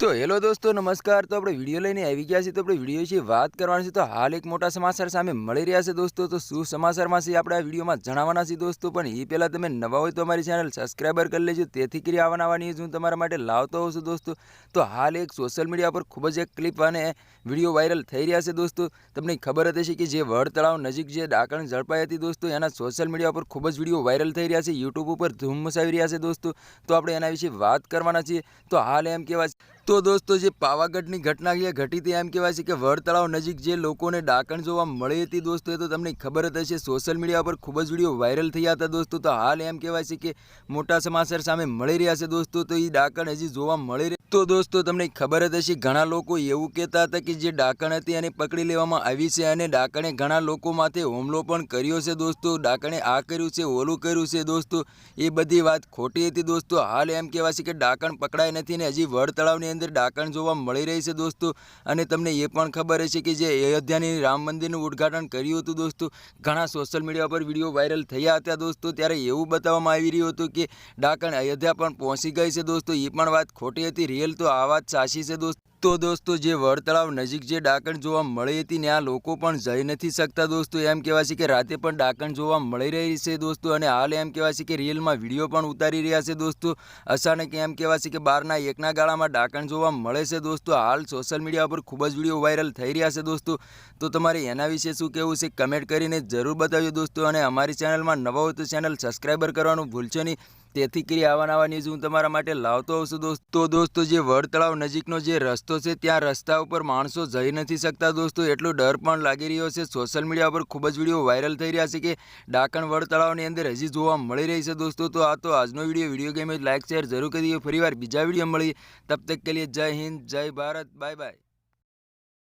તો હેલો દોસ્તો, નમસ્કાર. તો આપણે વીડિયો લઈને આવી ગયા છીએ. તો આપણે વીડિયો વિશે વાત કરવાની છે. તો હાલ એક મોટા સમાચાર સામે મળી રહ્યા છે દોસ્તો. તો શું સમાચારમાં છે આપણે આ વિડીયોમાં જણાવવાના છીએ દોસ્તો. પણ એ પહેલાં તમે નવા હોય તો અમારી ચેનલ સબસ્ક્રાઈબર કરી લેજો. તેથી કરી આવવાના આવવાની હું તમારા માટે લાવતો હોઉં છું દોસ્તો. તો હાલ એક સોશિયલ મીડિયા પર ખૂબ જ એક ક્લિપ અને વીડિયો વાયરલ થઈ રહ્યા છે દોસ્તો. તમને ખબર હતી છે કે જે વડ તળાવ નજીક જે ડાકણ ઝડપાઈ હતી દોસ્તો, એના સોશિયલ મીડિયા પર ખૂબ જ વીડિયો વાયરલ થઈ રહ્યા છે. યુટ્યુબ ઉપર ધૂમ મચાવી રહ્યા છે દોસ્તો. તો આપણે એના વિશે વાત કરવાના છીએ. તો હાલ એમ કહેવાય છે તો દોસ્તો, જે પાવાગઢની ઘટના જે ઘટી હતી એમ કહેવાય છે કે વડ તળાવ નજીક જે લોકોને ડાકણ જોવા મળી હતી દોસ્તો, એ તો તમને ખબર જ હશે. સોશિયલ મીડિયા પર ખૂબ જ વીડિયો વાયરલ થયા હતા દોસ્તો. તો હાલ એમ કહેવાય છે કે મોટા સમાચાર સામે મળી રહ્યા છે દોસ્તો. તો એ ડાકણ હજી જોવા મળી તો દોસ્તો, તમને ખબર જ હશે, ઘણા લોકો એવું કહેતા હતા કે જે ડાકણ હતી એને પકડી લેવામાં આવી છે અને ડાકણે ઘણા લોકો માથે હુમલો પણ કર્યો છે દોસ્તો. ડાકણે આ કર્યું છે, ઓલું કર્યું છે દોસ્તો. એ બધી વાત ખોટી હતી દોસ્તો. હાલ એમ કહેવાય છે કે ડાકણ પકડાય નથી ને હજી વડ તળાવની અંદર ડાકણ જોવા મળી રહી છે દોસ્તો. અને તમને એ પણ ખબર હશે કે જે અયોધ્યાની રામ મંદિરનું ઉદ્ઘાટન કર્યું હતું દોસ્તો. ઘણા સોશિયલ મીડિયા પર વીડિયો વાયરલ થયા હતા દોસ્તો. ત્યારે એવું બતાવવામાં આવી રહ્યું હતું કે ડાકણ અયોધ્યા પણ પહોંચી ગઈ છે દોસ્તો. એ પણ વાત ખોટી હતી. રિયલ તો આ વાત સાચી છે દોસ્તો. દોસ્તો, જે વડતળાવ નજીક જે ડાકણ જોવા મળી હતી, ત્યાં લોકો પણ જઈ નથી શકતા દોસ્તો. એમ કહેવાય છે કે રાતે પણ ડાકણ જોવા મળી રહી છે દોસ્તો અને હાલ એમ કહેવાય છે કે રીલમાં વીડિયો પણ ઉતારી રહ્યા છે દોસ્તો. અચાનક એમ કહેવાય છે કે બહારના એકના ગાળામાં ડાકણ જોવા મળે છે દોસ્તો. હાલ સોશિયલ મીડિયા પર ખૂબ જ વીડિયો વાયરલ થઈ રહ્યા છે દોસ્તો. તો તમારે એના વિશે શું કહેવું છે કમેન્ટ કરીને જરૂર બતાવ્યો દોસ્તો અને અમારી ચેનલમાં નવા હોય તો ચેનલ સબસ્ક્રાઈબર કરવાનું ભૂલશો નહીં. તેથી કરી આવા નવા ન્યૂઝ હું તમારા માટે લાવતો હોઉં છું દોસ્તો. દોસ્તો, જે વડ તળાવ નજીકનો જે રસ્તો છે, ત્યાં રસ્તા ઉપર માણસો જઈ નથી શકતા દોસ્તો. એટલો ડર પણ લાગી રહ્યો છે. સોશિયલ મીડિયા પર ખૂબ જ વીડિયો વાયરલ થઈ રહ્યા છે કે ડાકણ વડ તળાવની અંદર હજી જોવા મળી રહી છે દોસ્તો. તો આ તો આજનો video. Video game like share જરૂર કરી ફરીવાર બીજા વીડિયો મળી. તબ તક કે લીએ જય હિન્દ, જય ભારત. Bye bye.